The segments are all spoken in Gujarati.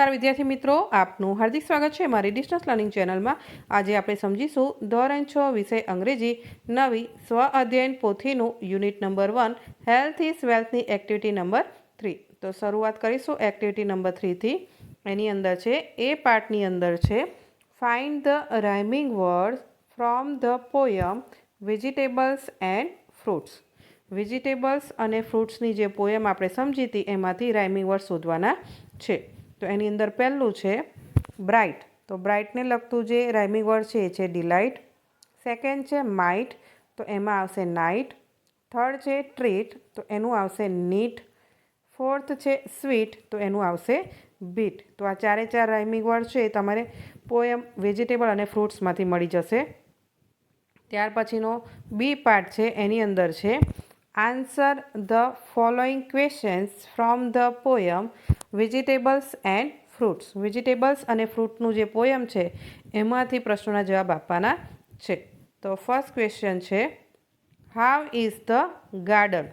નમસ્કાર, વિદ્યાર્થી મિત્રો. આપનું હાર્દિક સ્વાગત છે મારી ડિસ્ટન્સ લર્નિંગ ચેનલમાં. આજે આપણે સમજીશું ધોરણ છ વિષય અંગ્રેજી, નવી સ્વ અધ્યયન પોથીનું unit number one health is વેલ્થની activity number three તો શરૂઆત કરીશું એક્ટિવિટી નંબર થ્રીથી એની અંદર છે, એ પાર્ટની અંદર છે find the rhyming word from the poem vegetables and fruits vegetables અને ફ્રૂટ્સની જે પોયમ આપણે સમજી હતી, એમાંથી રાઇમિંગ વર્ડ શોધવાના છે. તો એની અંદર પહેલું છે બ્રાઇટ તો બ્રાઇટને લગતું જે રાઇમિંગ વર્ડ છે એ છે ડિલાઇટ સેકન્ડ છે માઇટ તો એમાં આવશે નાઇટ થર્ડ છે ટ્રીટ તો એનું આવશે નીટ ફોર્થ છે સ્વીટ તો એનું આવશે બીટ તો આ ચારે ચાર રાઇમિંગ વર્ડ છે એ તમારે પોયમ વેજીટેબલ અને ફ્રૂટ્સમાંથી મળી જશે. ત્યાર પછીનો બી પાર્ટ છે એની અંદર છે. Answer the following questions from the poem vegetables and fruits. Vegetables અને ફ્રૂટનું જે પોયમ છે, એમાંથી પ્રશ્નોના જવાબ આપવાના છે. તો ફર્સ્ટ ક્વેશ્ચન છે how is the garden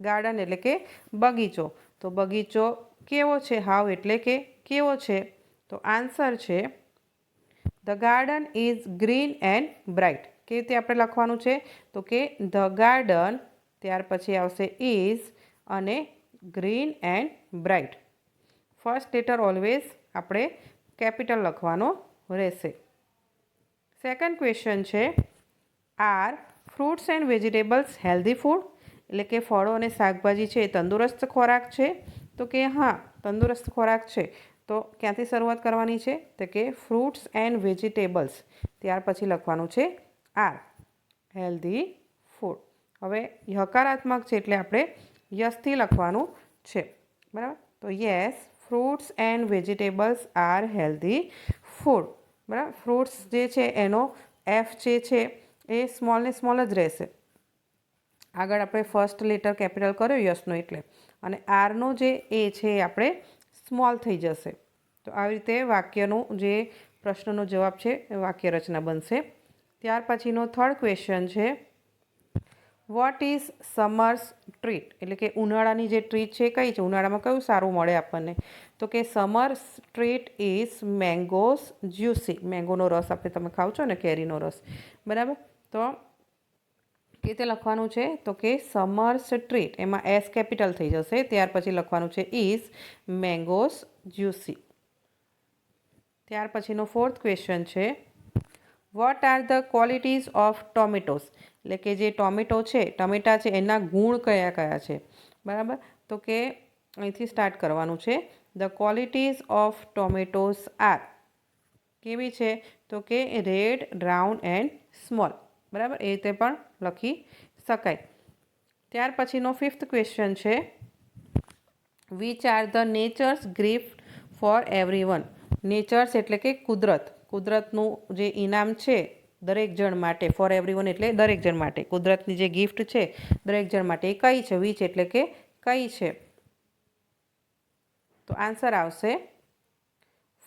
garden એટલે કે બગીચો. તો બગીચો કેવો છે? હાવ એટલે કે કેવો છે? તો આન્સર છે the garden is green and bright કેવી રીતે આપણે લખવાનું છે? તો કે ધ ગાર્ડન ત્યાર પછી આવશે ઇઝ અને green and bright. First letter always આપણે કેપિટલ લખવાનો રહેશે. સેકન્ડ ક્વેશ્ચન છે, are fruits and vegetables healthy food? એટલે કે ફળો અને શાકભાજી છે એ તંદુરસ્ત ખોરાક છે? તો કે હા, તંદુરસ્ત ખોરાક છે. તો ક્યાંથી શરૂઆત કરવાની છે? તો કે ફ્રૂટ્સ એન્ડ વેજીટેબલ્સ. ત્યાર પછી લખવાનું છે, આર હેલ્ધી ફૂડ. હવે હકારાત્મક છે એટલે આપણે યસથી લખવાનું છે. બરાબર? તો yes, fruits and vegetables are healthy food. બરાબર? ફ્રૂટ્સ જે છે એનો એફ જે છે એ સ્મોલ ને સ્મોલ જ રહેશે. આગળ આપણે ફર્સ્ટ લેટર કેપિટલ કર્યો યસનો એટલે. અને આરનો જે એ છે એ આપણે સ્મોલ થઈ જશે. તો આવી રીતે વાક્યનું જે પ્રશ્નનો જવાબ છે એ વાક્ય રચના બનશે. ત્યાર પછીનો થર્ડ ક્વેશ્ચન છે. વોટ ઇઝ સમર્સ ટ્રીટ એટલે કે ઉનાળાની જે ટ્રીટ છે કઈ છે? ઉનાળામાં કયું સારું મળે આપણને? તો કે summer's treat is mangoes juicy મેંગોનો રસ આપણે તમે ખાવ છો ને, કેરીનો રસ. બરાબર? તો કે તે લખવાનું છે? તો કે સમર્સ ટ્રીટ એમાં એસ કેપિટલ થઈ જશે. ત્યાર પછી લખવાનું છે ઇઝ મેંગોસ જ્યુસી ત્યાર પછીનો ફોર્થ ક્વેશ્ચન છે. What are the qualities of tomatoes એટલે કે જે ટોમેટો છે, ટમેટા છે, એના ગુણ કયા કયા છે? બરાબર? તો કે અહીંથી સ્ટાર્ટ કરવાનું છે. The qualities of tomatoes are કેવી છે? તો કે રેડ બ્રાઉન એન્ડ સ્મોલ બરાબર? એ રીતે પણ લખી શકાય. ત્યાર પછીનો ફિફ્થ ક્વેશ્ચન છે. વિચ આર ધ નેચર્સ ગ્રીફ ફોર એવરી વન નેચર્સ એટલે કે કુદરત. કુદરતનું જે ઇનામ છે, દરેક જણ માટે ફોર એવરીવન એટલે દરેક જણ માટે. કુદરતની જે ગિફ્ટ છે, દરેક જણ માટે. એ કઈ છે? વીચ એટલે કે કઈ છે? તો આન્સર આવશે.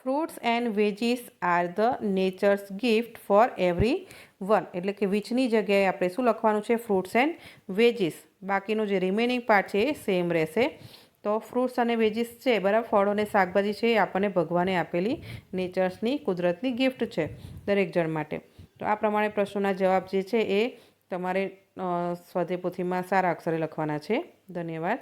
Fruits and veggies are the nature's gift for every one એટલે કે વીચની જગ્યાએ આપણે શું લખવાનું છે? ફ્રૂટ્સ એન્ડ વેજીસ બાકીનું જે રિમેનિંગ પાર્ટ છે, એ સેમ રહેશે. તો ફ્રૂટ્સ અને વેજીસ છે બરાબર, ફળો અને શાકભાજી છે એ આપણને ભગવાને આપેલી નેચર્સની કુદરતની ગિફ્ટ છે દરેક જણ માટે. તો આ પ્રમાણે પ્રશ્નોના જવાબ જે છે એ તમારે સ્વાધ્યાય પોથીમાં સારા અક્ષરે લખવાના છે. ધન્યવાદ.